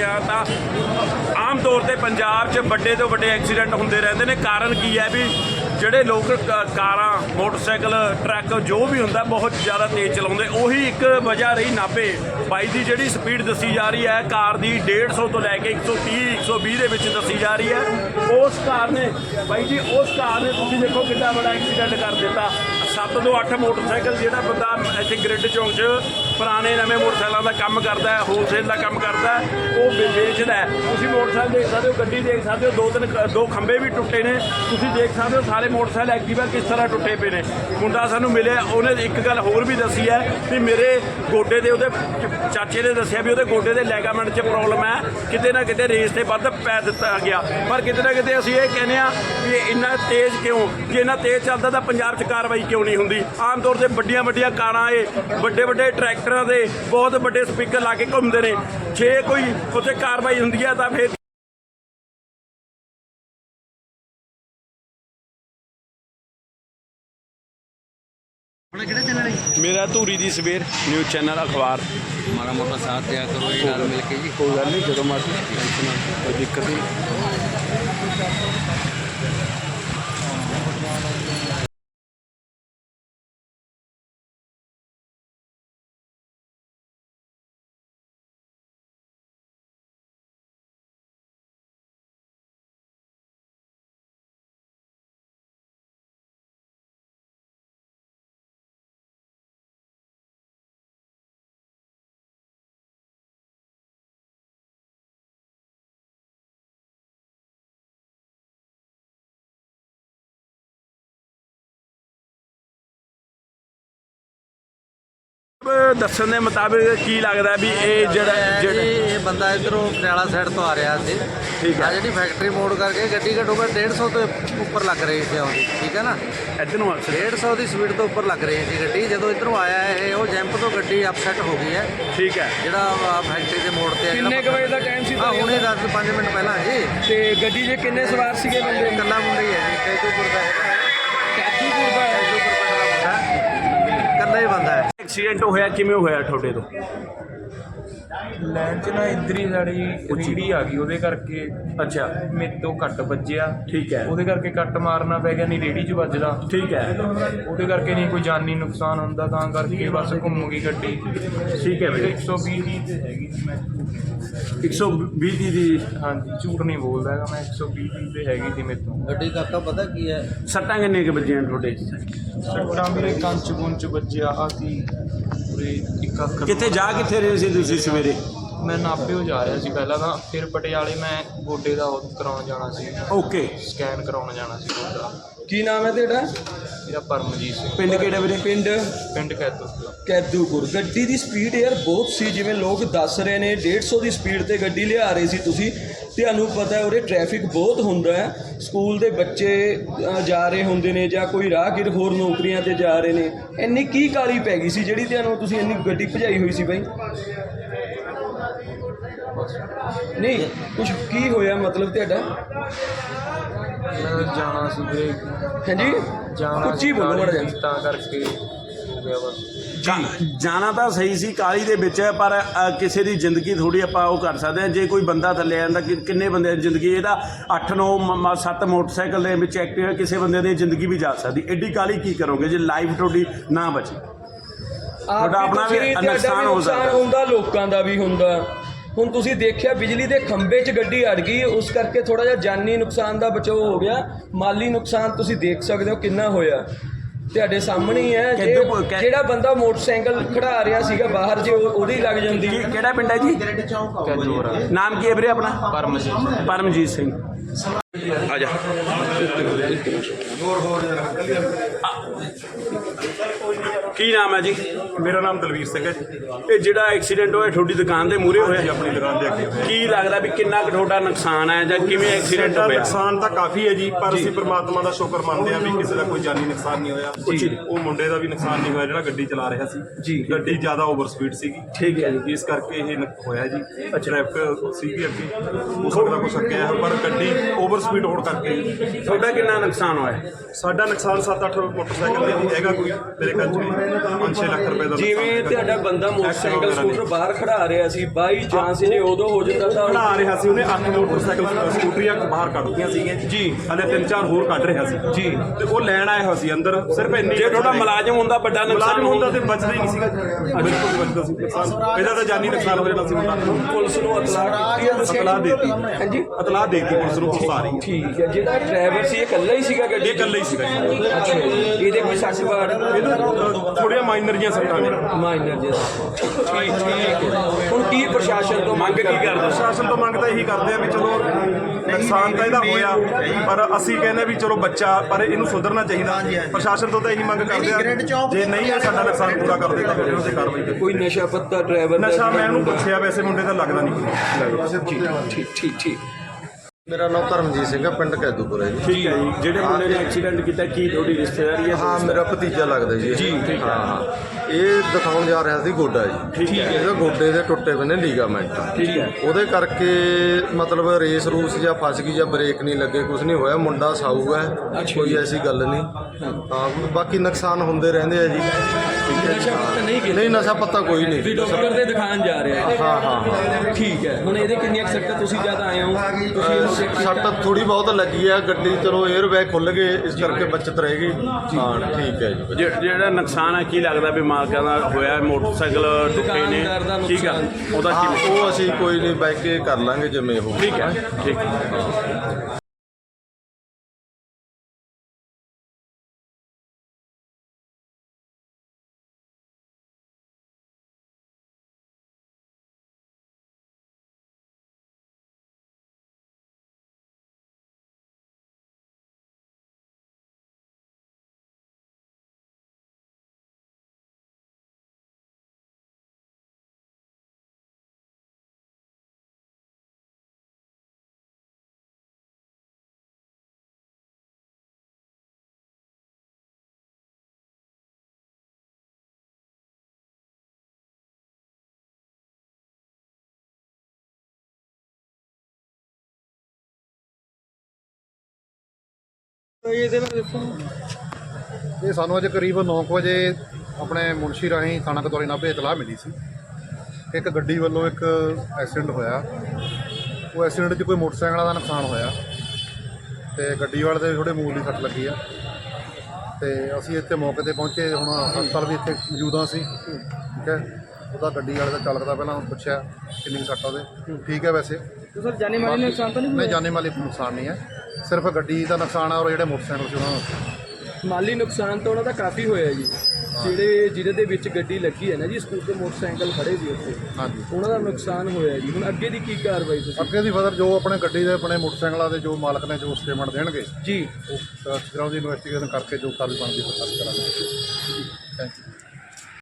ਆ, ਤਾਂ ਆਮ ਤੌਰ ਤੇ ਪੰਜਾਬ 'ਚ ਵੱਡੇ ਤੋਂ ਵੱਡੇ ਐਕਸੀਡੈਂਟ ਹੁੰਦੇ ਰਹਿੰਦੇ ਨੇ। ਕਾਰਨ ਕੀ ਹੈ ਵੀ ਜਿਹੜੇ ਲੋਕ ਕਾਰਾਂ, ਮੋਟਰਸਾਈਕਲ, ਟਰੱਕ, ਜੋ ਵੀ ਹੁੰਦਾ, ਬਹੁਤ ਜ਼ਿਆਦਾ ਤੇਜ਼ ਚਲਾਉਂਦੇ। ਉਹੀ ਇੱਕ ਵਜ੍ਹਾ ਰਹੀ ਨਾਭੇ ਬਾਈ ਦੀ ਜਿਹੜੀ ਸਪੀਡ ਦੱਸੀ ਜਾ ਰਹੀ ਹੈ, ਕਾਰ ਦੀ 150 ਤੋਂ ਲੈ ਕੇ 130 120 ਦੇ ਵਿੱਚ ਦੱਸੀ ਜਾ ਰਹੀ ਹੈ। ਉਸ ਕਾਰ ਨੇ ਬਾਈ ਜੀ, ਉਸ ਕਾਰ ਨੇ ਤੁਸੀਂ ਦੇਖੋ ਕਿੰਨਾ ਬੜਾ ਐਕਸੀਡੈਂਟ ਕਰ ਦਿੱਤਾ। 7 ਤੋਂ 8 ਮੋਟਰਸਾਈਕਲ ਜਿਹੜਾ ਬੰਦਾ ਇੱਥੇ ਗ੍ਰਿਡ ਚੌਂਕ 'ਚ ਪੁਰਾਣੇ ਨਵੇਂ ਮੋਟਰਸਾਈਕਲਾਂ ਦਾ ਕੰਮ ਕਰਦਾ ਹੈ ਹੋਲਸੇਲ ਦਾ ਕੰਮ ਕਰਦਾ ਉਹ ਵੇ- ਵੇਚਦਾ ਹੈ। ਤੁਸੀਂ ਮੋਟਰਸਾਈਕਲ ਦੇਖ ਸਕਦੇ ਹੋ, ਗੱਡੀ ਦੇਖ ਸਕਦੇ ਹੋ, ਦੋ ਤਿੰਨ ਦੋ ਖੰਭੇ ਵੀ ਟੁੱਟੇ ਨੇ। ਤੁਸੀਂ ਦੇਖ ਸਕਦੇ ਹੋ, ਸਾਰੇ ਮੋਟਰਸਾਈਕਲ ਐਕਟਿਵਾ ਕਿਸ ਤਰ੍ਹਾਂ ਟੁੱਟੇ ਪਏ ਨੇ। ਮੁੰਡਾ ਸਾਨੂੰ ਮਿਲਿਆ, ਉਹਨੇ ਇੱਕ ਗੱਲ ਹੋਰ ਵੀ ਦੱਸੀ ਹੈ ਵੀ ਮੇਰੇ ਗੋਡੇ ਦੇ ਉਹਦੇ ਚ- ਚਾਚੇ ਨੇ ਦੱਸਿਆ ਵੀ ਉਹਦੇ ਗੋਡੇ ਦੇ ਲੈਗਾਮੈਂਟ 'ਚ ਪ੍ਰੋਬਲਮ ਹੈ। ਕਿਤੇ ਨਾ ਕਿਤੇ ਰੇਸ ਤੇ ਵੱਧ ਪੈ ਦਿੱਤਾ ਗਿਆ। ਪਰ ਕਿਤੇ ਨਾ ਕਿਤੇ ਅਸੀਂ ਇਹ ਕਹਿੰਦੇ ਆ ਵੀ ਇੰਨਾ ਤੇਜ਼ ਕਿਉਂ? ਜੇ ਇੰਨਾ ਤੇਜ਼ ਚੱਲਦਾ ਤਾਂ ਪੰਜਾਬ 'ਚ ਕਾਰਵਾਈ ਕਿਉਂ ਨਹੀਂ ਹੁੰਦੀ? ਆਮ ਤੌਰ ਤੇ ਵੱਡੀਆਂ ਵੱਡੀਆਂ ਕਾਰਾਂ ਏ ਵੱਡੇ ਵੱਡੇ ਟਰੈਕਟਰਾਂ ਦੇ ਬਹੁਤ ਵੱਡੇ ਸਪੀਕਰ ਲਾ ਕੇ ਘੁੰਮਦੇ ਨੇ। ਜੇ ਕੋਈ ਉੱਥੇ ਕਾਰਵਾਈ ਹੁੰਦੀ ਹੈ ਤਾਂ ਫਿਰ ਆਪਣਾ ਕਿਹੜਾ ਚੈਨਲ ਹੈ ਮੇਰਾ ਧੂਰੀ ਦੀ ਸਵੇਰ ਨਿਊਜ਼ ਚੈਨਲ ਅਖਬਾਰ। ਮਾੜਾ ਮੋਟਾ ਸਾਥ ਦਿਆ ਕਰੋ ਇਹ ਨਾਲ ਮਿਲ ਕੇ ਜੀ। ਕੋਈ ਗੱਲ ਨਹੀਂ ਜਦੋਂ ਮਰਜ਼ੀ। ਕੋਈ ਦਿੱਕਤ ਨਹੀਂ ਦੱਸਣ ਦੇ ਮੁਤਾਬਿਕ ਕੀ ਲੱਗਦਾ ਵੀ ਇਹ ਜਿਹੜਾ ਜਿਹੜਾ ਇਹ ਬੰਦਾ ਇਧਰੋਂ ਪਟਿਆਲਾ ਸਾਈਡ ਤੋਂ ਆ ਰਿਹਾ ਸੀ। ਠੀਕ ਹੈ। ਆ ਜਿਹੜੀ ਫੈਕਟਰੀ ਮੋੜ ਕਰਕੇ ਗੱਡੀ ਘੱਟੋ ਘੱਟ 150 ਤੋਂ ਉੱਪਰ ਲੱਗ ਰਹੀ ਸੀ ਆਉਂਦੀ ਠੀਕ ਹੈ ਨਾ? ਇੱਧਰ ਨੂੰ ਅਕਸਰ 150 ਦੀ ਸਪੀਡ ਤੋਂ ਉੱਪਰ ਲੱਗ ਰਹੀ ਸੀ ਗੱਡੀ। ਜਦੋਂ ਇਧਰੋਂ ਆਇਆ ਇਹ ਉਹ ਜੰਪ ਤੋਂ ਗੱਡੀ ਅਪਸੈਟ ਹੋ ਗਈ ਹੈ। ਠੀਕ ਹੈ। ਜਿਹੜਾ ਫੈਕਟਰੀ ਦੇ ਮੋੜ ਤੇ ਕਿੰਨੇ ਵਜੇ ਦਾ ਟਾਈਮ ਸੀ ਹਾਂ ਹੁਣੇ 10 5 ਮਿੰਟ ਪਹਿਲਾਂ ਜੀ। ਤੇ ਗੱਡੀ 'ਚ ਕਿੰਨੇ ਸਵਾਰ ਸੀਗੇ ਬੰਦੇ? ਇਕੱਲਾ ਮੁੰਡਾ ਹੀ ਹੈ ਜੀ। ਕੈਜੂਪੁਰ ਦਾ ਹੈਗਾ ਕੈਥੂਪੁਰ ਦਾ ਦਾ ਮੁੰਡਾ ਇਕੱਲਾ ਹੀ ਬੰਦਾ ਹੈ। ਐਕਸੀਡੈਂਟ ਹੋਇਆ ਕਿਵੇਂ ਹੋਇਆ ਤੁਹਾਡੇ ਤੋਂ? ਲੈਣ ਚ ਨਾ ਇੰਦਰੀ ਸਾਡੀ ਰੀੜੀ ਆ ਗਈ ਉਹਦੇ ਕਰਕੇ ਅੱਛਾ। ਮੇਰੇ ਤੋਂ ਕੱਟ ਵੱਜਿਆ। ਠੀਕ ਹੈ। ਉਹਦੇ ਕਰਕੇ ਕੱਟ ਮਾਰਨਾ ਪੈ ਗਿਆ ਨਹੀਂ ਰੇੜੀ 'ਚ ਵੱਜਦਾ। ਠੀਕ ਹੈ। ਉਹਦੇ ਕਰਕੇ ਨਹੀਂ ਕੋਈ ਜਾਨੀ ਨੁਕਸਾਨ ਹੁੰਦਾ ਤਾਂ ਕਰਕੇ ਬਸ ਘੁੰਮ ਗਈ ਗੱਡੀ। ਠੀਕ ਹੈ ਵੀਰੇ। 120 ਦੀ ਤੇ ਹੈਗੀ ਸੀ ਮੈਂ 120 ਦੀ ਦੀ ਹਾਂਜੀ ਝੂਠ ਨਹੀਂ ਬੋਲਦਾ ਹੈਗਾ ਮੈਂ 120 ਦੀ ਤੇ ਹੈਗੀ ਸੀ ਮੇਰੇ ਤੋਂ। ਗੱਡੀ ਕਾਕਾ ਪਤਾ ਕੀ ਹੈ? ਸੱਟਾਂ ਕਿੰਨੇ ਕੁ ਵੱਜੀਆਂ ਤੁਹਾਡੇ? ਸੱਟਾਂ ਮੇਰੇ ਕੰਚ ਗੁੰਚ ਵੱਜਿਆ ਆ ਸੀ। ਪੂਰੇ ਇੱਕ ਅੱਖ ਕਿੱਥੇ ਜਾ ਕਿੱਥੇ ਰਹੇ ਸੀ ਤੁਸੀਂ ਸਵੇਰੇ? ਮੈਂ ਨਾਪਿਓ ਜਾ ਰਿਹਾ ਸੀ ਪਹਿਲਾਂ ਤਾਂ ਫਿਰ ਪਟਿਆਲੇ ਮੈਂ ਗੋਡੇ ਦਾ ਉਹ ਕਰਾਉਣ ਜਾਣਾ ਸੀ। ਓਕੇ। ਸਕੈਨ ਕਰਾਉਣ ਜਾਣਾ ਸੀ ਗੋਡਾ ਕੀ ਨਾਮ ਹੈ ਤੁਹਾਡਾ ਮੇਰਾ ਪਰਮਜੀਤ ਸਿੰਘ। ਪਿੰਡ ਕਿਹੜਾ ਵੀਰੇ? ਪਿੰਡ? ਪਿੰਡ ਕੈਦੋ ਕੈਦੂਪੁਰ। ਗੱਡੀ ਦੀ ਸਪੀਡ ਯਾਰ ਬਹੁਤ ਸੀ ਜਿਵੇਂ ਲੋਕ ਦੱਸ ਰਹੇ ਨੇ 150 ਦੀ ਸਪੀਡ ਤੇ ਗੱਡੀ ਲਿਆ ਰਹੇ ਸੀ ਤੁਸੀਂ। ਤੁਹਾਨੂੰ ਪਤਾ ਹੈ ਉਰੇ ਟ੍ਰੈਫਿਕ ਬਹੁਤ ਹੁੰਦਾ ਹੈ। ਸਕੂਲ ਦੇ ਬੱਚੇ ਜਾ ਰਹੇ ਹੁੰਦੇ ਨੇ ਜਾਂ ਕੋਈ ਰਾਹਗੀਰ ਹੋਰ ਨੌਕਰੀਆਂ ਤੇ ਜਾ ਰਹੇ ਨੇ। ਇੰਨੀ ਕੀ ਕਾਲੀ ਪੈ ਗਈ ਸੀ ਜਿਹੜੀ ਤੁਹਾਨੂੰ ਤੁਸੀਂ ਇੰਨੀ ਗੱਡੀ ਭਜਾਈ ਹੋਈ ਸੀ ਬਾਈ? ਨਹੀਂ ਕੁਝ ਕੀ ਹੋਇਆ ਮਤਲਬ ਤੁਹਾਡਾ? ਜਾਣਾ ਸੀ ਵੀਰੇ। ਹਾਂਜੀ? ਜਾਣਾ ਉੱਚੀ ਬੋਲੋ ਮਾੜਾ ਜਿਹਾ। ਤਾਂ ਕਰਕੇ। ਹੋ ਬਸ। ਜੀ ਜਾਣਾ ਤਾਂ ਸਹੀ ਸੀ ਕਾਲੀ ਦੇ ਵਿੱਚ ਪਰ ਅ, ਕਿਸੇ ਦੀ ਜ਼ਿੰਦਗੀ ਥੋੜੀ ਆਪਾਂ ਉਹ ਕਰ ਸਕਦੇ ਹਾਂ। ਜੇ ਕੋਈ ਬੰਦਾ ਥੱਲੇ ਆ ਜਾਂਦਾ ਕਿ- ਕਿੰਨੇ ਬੰਦੇ ਦੀ ਜ਼ਿੰਦਗੀ ਇਹਦਾ 8 9 7 ਮੋਟਰਸਾਈਕਲ ਦੇ ਵਿੱਚ ਐਕਟਿਵ ਕਿਸੇ ਬੰਦੇ ਦੀ ਜ਼ਿੰਦਗੀ ਵੀ ਜਾ ਸਕਦੀ। ਐਡੀ ਕਾਲੀ ਕੀ ਕਰੋਗੇ ਜੇ ਲਾਈਫ ਤੁਹਾਡੀ ਨਾ ਬਚੇ? ਤੁਹਾਡਾ ਆਪਣਾ ਵੀ ਤੁਸੀਂ- ਤੁਹਾਡਾ ਨੁਕਸਾਨ ਹੋ ਨੁਕਸਾਨ ਸਕਦਾ। ਹੁੰਦਾ ਲੋਕਾਂ ਦਾ ਵੀ ਹੁੰਦਾ। ਹੁਣ ਤੁਸੀਂ ਦੇਖਿਆ ਬਿਜਲੀ ਦੇ ਖੰਭੇ 'ਚ ਗੱਡੀ ਅੜ ਗਈ ਉਸ ਕਰਕੇ ਥੋੜਾ ਜਿਹਾ ਜਾਨੀ ਨੁਕਸਾਨ ਦਾ ਬਚਾਓ ਹੋ ਗਿਆ। ਮਾਲੀ ਨੁਕਸਾਨ ਤੁਸੀਂ ਦੇਖ ਸਕਦੇ ਹੋ ਕਿੰਨਾ ਹੋਇਆ। ਤੁਹਾਡੇ ਸਾਹਮਣੇ ਹੀ ਹੈ ਜੇ ਜਿਹੜਾ ਬੰਦਾ ਮੋਟਰਸਾਈਕਲ ਖੜਾ ਰਿਹਾ ਸੀਗਾ ਬਾਹਰ ਜੇ ਉਹ- ਉਹਦੀ ਲੱਗ ਜਾਂਦੀ। ਕੀ ਕਿਹੜਾ ਪਿੰਡ ਹੈ ਜੀ? ਨਾਮ ਕੀ ਹੈ ਵੀਰੇ ਆਪਣਾ? ਪਰਮਜੀਤ ਪਰਮਜੀਤ ਸਿੰਘ। ਆ ਜਾ। ਕੀ ਨਾਮ ਹੈ ਜੀ? ਮੇਰਾ ਨਾਮ ਦਲਵੀਰ ਸਿੰਘ ਹੈ ਜੀ। ਇਹ ਜਿਹੜਾ ਐਕਸੀਡੈਂਟ ਹੋਇਆ ਤੁਹਾਡੀ ਦੁਕਾਨ ਦੇ ਮੂਹਰੇ ਹੋਇਆ? ਆਪਣੀ ਦੁਕਾਨ ਦੇ ਅੱਗੇ ਹੋਇਆ। ਕੀ ਲੱਗਦਾ ਵੀ ਕਿੰਨਾ ਕੁ ਤੁਹਾਡਾ ਨੁਕਸਾਨ ਹੈ ਜਾਂ ਕਿਵੇਂ ਐਕਸੀਡੈਂਟ ਸਾਡਾ ਹੋਇਆ? ਨੁਕਸਾਨ ਤਾਂ ਕਾਫੀ ਹੈ ਜੀ ਪਰ ਅਸੀਂ ਪ੍ਰਮਾਤਮਾ ਦਾ ਸ਼ੁਕਰ ਮੰਨਦੇ ਹਾਂ ਵੀ ਕਿਸੇ ਦਾ ਕੋਈ ਜਾਨੀ ਨੁਕਸਾਨ ਨਹੀਂ ਹੋਇਆ। ਉਹ ਮੁੰਡੇ ਦਾ ਵੀ ਨੁਕਸਾਨ ਨਹੀਂ ਹੋਇਆ ਜਿਹੜਾ ਗੱਡੀ ਚਲਾ ਰਿਹਾ ਸੀ। ਜੀ। ਗੱਡੀ ਜ਼ਿਆਦਾ ਓਵਰ ਸਪੀਡ ਸੀਗੀ। ਠੀਕ ਹੈ ਜੀ। ਇਸ ਕਰਕੇ ਇਹ ਨ- ਹੋਇਆ ਜੀ। ਟ੍ਰੈਫਿਕ ਸੀਗੀ ਅੱਗੇ। ਹੋ ਸਕਦਾ ਕੁਛ ਅੱਗੇ ਆ ਪਰ ਗੱਡੀ ਓਵਰ ਸਪੀਡ ਹੋਣ ਕਰਕੇ ਤੁਹਾਡਾ ਕਿੰਨਾ ਨੁਕਸਾਨ ਹੋਇਆ? ਸਾਡਾ ਨੁਕਸਾਨ 7-8 ਮੋਟਰਸਾਈਕਲ ਦੇ ਵੀ ਹੈਗਾ ਕੋਈ ਮੇਰੇ ਕੰਚ ਵੀ 5-6 ਲੱਖ ਰੁਪਏ ਦਾ ਜਿਵੇਂ ਤੁਹਾਡਾ ਬੰਦਾ ਮੋਟਰਸਾਈਕਲ ਸਕੂਟਰ ਬਾਹਰ ਖੜਾ ਰਿਹਾ ਸੀ ਬਾਈ ਚਾਂਸ ਜੇ ਉਦੋਂ ਹੋ ਜਾਂਦਾ ਤਾਂ ਖੜਾ ਰਿਹਾ ਸੀ ਉਹਨੇ ਅੱਠ ਮੋਟਰਸਾਈਕਲ ਸਕੂਟਰੀਆਂ ਬਾਹਰ ਕੱਢਦੀਆਂ ਸੀਗੀਆਂ। ਜੀ। ਹਲੇ ਤਿੰਨ ਚਾਰ ਹੋਰ ਕੱਢ ਰਿਹਾ ਸੀ। ਜੀ। ਤੇ ਉਹ ਲੈਣ ਆਇਆ ਹੋਇਆ ਸੀ ਅੰਦਰ ਸਿਰਫ ਇੰਨੀ ਜੇ ਤੁਹਾਡਾ ਮੁਲਾਜ਼ਮ ਹੁੰਦਾ ਵੱਡਾ ਨੁਕਸਾਨ ਮੁਲਾਜ਼ਮ ਹੁੰਦਾ ਤੇ ਬਚਦਾ ਹੀ ਨਹੀਂ ਸੀਗਾ ਬਿਲਕੁਲ ਬਚਦਾ ਸੀ। ਨੁਕਸਾਨ। ਇਹਦਾ ਤਾਂ ਜਾਨੀ ਨੁਕਸਾਨ ਹੋ ਜਾਣਾ ਸੀ ਮੁੰਡਾ। ਪੁਲਿਸ ਨੂੰ ਇਤਲਾਹ ਕੀਤੀ। ਹੈ ਤੁਸੀਂ ਇਤਲਾਹ ਦੇਤੀ। ਹਾਂਜੀ। ਇਤਲਾਹ ਦੇਤੀ ਪੁਲਿਸ ਨੂੰ ਪੁਲਿਸ ਆ ਰਹੀ ਹੈ। ਠੀਕ ਹੈ। ਜਿਹੜਾ ਡਰਾਈਵਰ ਸੀ ਇਹ ਇਕੱਲਾ ਹੀ ਸੀਗਾ ਗੱਡੀ ਇਕੱਲਾ ਹੀ ਸੀਗਾ ਜੀ। ਅੱਛਾ ਇਹਦੇ ਕੋਈ ਸੱਟ ਬਾੜ ਇਹਨੂੰ ਥੋੜੀਆਂ ਮਾਈਨਰ ਜੀਆਂ ਸੱਟਾਂ ਨੇ। ਮਾਈਨਰ ਜਿਹਾ ਠੀਕ ਠੀਕ ਹੈ ਹੁਣ ਕੀ ਪ੍ਰਸ਼ਾਸਨ ਤੋਂ ਮੰਗ ਕੀ ਕਰਦਾ? ਪ੍ਰਸ਼ਾਸਨ ਤੋਂ ਮੰਗ ਤਾਂ ਇਹੀ ਕਰਦੇ ਆ ਵੀ ਚਲੋ ਨੁਕਸਾਨ ਤਾਂ ਇਹਦਾ ਹੋਇਆ ਪਰ ਅਸੀਂ ਕਹਿੰਦੇ ਵੀ ਚਲੋ ਬੱਚਾ ਪਰ ਇਹਨੂੰ ਸੁਧਰਨਾ ਚਾਹੀਦਾ। ਪ੍ਰਸ਼ਾਸਨ ਤੋਂ ਤਾਂ ਇਹੀ ਮੰਗ ਕਰਦੇ ਆ ਜੇ ਨਹੀਂ ਇਹ ਸਾਡਾ ਨੁਕਸਾਨ ਪੂਰਾ ਕਰਦੇ ਤਾਂ ਫਿਰ ਇਹਨਾਂ ਤੇ ਕਾਰਵਾਈ ਕਰੇ ਕੋਈ ਨਸ਼ਾ ਪੱਤਾ ਡਰਾਈਵਰ ਨਸ਼ਾ ਮੈਂ ਉਹਨੂੰ ਪੁੱਛਿਆ ਵੈਸੇ ਮੁੰਡੇ ਦਾ ਲੱਗਦਾ ਨਹੀਂ। ਠੀਕ ਠੀਕ ਠੀਕ। ਮੇਰਾ ਨਾਮ ਧਰਮਜੀਤ ਸਿੰਘ ਹੈ ਪਿੰਡ ਕੈਦੂਪੁਰ ਹੈ ਜੀ। ਠੀਕ ਹੈ ਜੀ। ਜਿਹੜੇ ਮੁੰਡੇ ਨੇ ਐਕਸੀਡੈਂਟ ਕੀਤਾ ਕੀ ਤੁਹਾਡੀ ਰਿਸ਼ਤੇਦਾਰੀ ਹੈ? ਹਾਂ ਮੇਰਾ ਭਤੀਜਾ ਲੱਗਦਾ ਜੀ ਜੀ ਠੀਕ ਹਾਂ। ਇਹ ਦਿਖਾਉਣ ਜਾ ਰਿਹਾ ਸੀ ਗੋਡਾ ਜੀ। ਠੀਕ ਹੈ। ਇਹਦੇ ਗੋਡੇ ਦੇ ਟੁੱਟੇ ਪਏ ਨੇ ਲੀਗਾਮੈਂਟ ਠੀਕ ਹੈ। ਉਹਦੇ ਕਰਕੇ ਮਤਲਬ ਰੇਸ ਰੂਸ ਜਾਂ ਫਸ ਗਈ ਜਾਂ ਬ੍ਰੇਕ ਨਹੀਂ ਲੱਗੇ ਕੁਝ ਨਹੀਂ ਹੋਇਆ ਮੁੰਡਾ ਸਾਊ ਹੈ ਕੋਈ ਐਸੀ ਗੱਲ ਨਹੀਂ। ਹਾਂ। ਬਾਕੀ ਨੁਕਸਾਨ ਹੁੰਦੇ ਰਹਿੰਦੇ ਆ ਜੀ। ਨਸ਼ਾ ਪੱਤਾ ਨਹੀਂ ਨਸ਼ਾ ਪੱਤਾ ਕੋਈ ਵੀ ਨਹੀਂ ਡਾਕਟਰ ਦੇ ਦਿਖਾਣ ਜਾ ਰਿਹਾ ਹੈ ਹਾਂ ਹਾਂ। ਠੀਕ ਹੈ। ਹੁਣ ਇਹਦੇ ਕਿੰਨੀਆਂ ਸੱਟਾਂ ਤੁਸੀਂ ਜਦ ਆਏ ਹੋ? ਤੁਸੀਂ? ਸੱਟ ਥੋੜੀ ਬਹੁਤ ਲੱਗੀ ਆ ਗੱਡੀ ਚਲੋ 에ਅਰ ਬੈਗ ਖੁੱਲ ਗਏ ਇਸ ਕਰਕੇ ਬਚਤ ਰਹੇਗੀ ਹਾਂ। ਠੀਕ ਹੈ ਜੀ। ਜਿ- ਜਿਹੜਾ ਨੁਕਸਾਨ ਹੈ ਕੀ ਲੱਗਦਾ ਵੀ ਮਾਲਕਾਂ ਦਾ ਹੋਇਆ ਮੋਟਰਸਾਈਕਲ ਟੁੱਟੇ ਨੇ। ਠੀਕ ਆ। ਉਹਦਾ ਹਾਂ ਕੀ ਉਹ ਅਸੀਂ ਕੋਈ ਨਹੀਂ ਬੈਠ ਕੇ ਕਰ ਲਾਂਗੇ ਜਿਵੇਂ ਉਹ ਠੀਕ ਹੈ ਠੀਕ। ਹੈ ਇਹ ਸਾਨੂੰ ਅੱਜ ਕਰੀਬ 9 ਵਜੇ ਆਪਣੇ ਮੁਨਸ਼ੀ ਰਾਹੀਂ ਥਾਣਾ ਕਤੌਰੀ ਨਾਭੇ ਇਤਲਾਹ ਮਿਲੀ ਸੀ। ਇੱਕ ਗੱਡੀ ਵੱਲੋਂ ਇੱਕ ਐਕਸੀਡੈਂਟ ਹੋਇਆ। ਉਹ ਐਕਸੀਡੈਂਟ 'ਚ ਕੋਈ ਮੋਟਰਸਾਈਕਲਾਂ ਦਾ ਨੁਕਸਾਨ ਹੋਇਆ। ਤੇ ਗੱਡੀ ਵਾਲੇ ਦੇ ਥੋੜੇ ਮੂਲ ਦੀ ਸੱਟ ਲੱਗੀ ਆ। ਤੇ ਅਸੀਂ ਇੱਥੇ ਮੌਕੇ ਤੇ ਪਹੁੰਚੇ। ਹੁਣ ਹਸਪਤਾਲ ਵੀ ਇੱਥੇ ਮੌਜੂਦਾ ਸੀ ਠੀਕ ਹੈ। ਉਹਦਾ ਗੱਡੀ ਵਾਲੇ ਦਾ ਚਾਲਕ ਪਹਿਲਾਂ ਪੁੱਛਿਆ ਕਿੰਨੀ ਸੱਟ ਆ ਉਹਦੇ। ਠੀਕ ਹੈ ਵੈਸੇ। ਸਰ ਜਾਨੀ ਮਾਲੀ ਨੁਕਸਾਨ ਤਾਂ ਨਹੀਂ ਨਹੀਂ ਜਾਨੇ ਮਾਲੀ ਨੁਕਸਾਨ ਨਹੀਂ ਹੈ। ਸਿਰਫ ਗੱਡੀ ਦਾ ਨੁਕਸਾਨ ਆ ਔਰ ਜਿਹੜੇ ਮੋਟਰਸਾਈਕਲ ਸੀ ਉਹਨਾਂ ਦਾ ਮਾਲੀ ਨੁਕਸਾਨ ਤਾਂ ਉਹਨਾਂ ਦਾ ਕਾਫੀ ਹੋਇਆ ਜੀ। ਜਿਹੜੇ ਜਿਹਦੇ ਦੇ ਵਿੱਚ ਗੱਡੀ ਲੱਗੀ ਹੈ ਨਾ ਜੀ ਸਕੂਟਰ ਮੋਟਰਸਾਈਕਲ ਖੜੇ ਸੀ ਉੱਥੇ। ਹਾਂਜੀ। ਉਹਨਾਂ ਦਾ ਨੁਕਸਾਨ ਹੋਇਆ ਜੀ। ਹੁਣ ਅੱਗੇ ਦੀ ਕੀ ਕਾਰਵਾਈ ਤੁਸੀਂ? ਅੱਗੇ ਦੀ ਫਦਰ ਜੋ ਆਪਣੇ ਗੱਡੀ ਦੇ ਆਪਣੇ ਮੋਟਰਸਾਈਕਲਾਂ ਦੇ ਜੋ ਮਾਲਕ ਨੇ ਜੋ ਸਟੇਟਮੈਂਟ ਦੇਣਗੇ ਜੀ। ਉਹ ਤਰ੍ਹਾਂ ਦੀ ਇਨਵੈਸਟੀਗੇਸ਼ਨ ਕਰਕੇ ਜੋ ਕਾਰਵਾਈ ਬਣਦੀ ਹੈ ਉਹ ਕਰਾਂਗੇ। Thank you